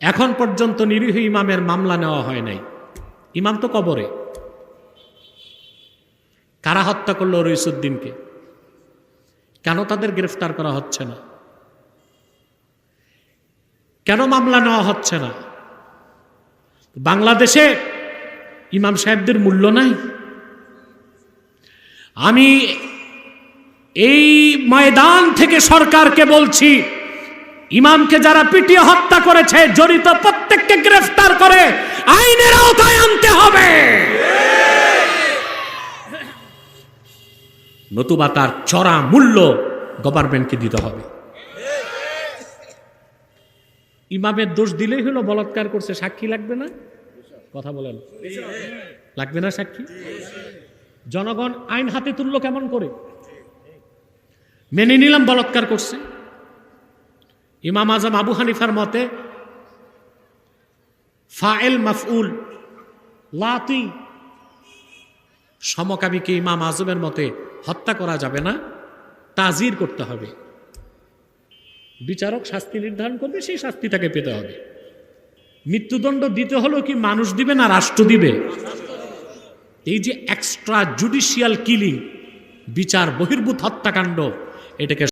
এখন পর্যন্ত নিরীহ ইমামের মামলা নেওয়া হয় নাই। ইমাম তো কবরে। কারা হত্যা করল রইসুদ্দিনকে? কেন তাদের গ্রেফতার করা হচ্ছে না? কেন মামলা নেওয়া হচ্ছে না? বাংলাদেশে ইমাম সাহেবদের মূল্য নাই। আমি এই ময়দান থেকে সরকারকে বলছি ইমামকে যারা পিটিয়ে হত্যা করেছে, জড়িত প্রত্যেককে গ্রেফতার করে আইনের আওতায় আনতে হবে। নতুবা তার চড়া মূল্য গভর্নমেন্টকে দিতে হবে। ইমামের দোষ দিলেই হলো বলাৎকার করছে, সাক্ষী লাগবে না? কথা বলেন। লাগবে না সাক্ষী? জনগণ আইন হাতে তুললো কেমন করে? মেনে নিলাম বলাৎকার করছে। ইমাম আজম আবু হানিফার মতে, ফাইল মাফউল, লাতি, সমকামীকে ইমাম আজমের মতে হত্যা করা যাবে না, তাজির করতে হবে। বিচারক শাস্তি নির্ধারণ করবে, সেই শাস্তি তাকে পেতে হবে। মৃত্যুদণ্ড দিতে হলেও কি মানুষ দিবে না রাষ্ট্র দিবে? এই যে এক্সট্রা জুডিশিয়াল কিলিং বিচার, বহির্ভূত হত্যাকাণ্ড, এটাকে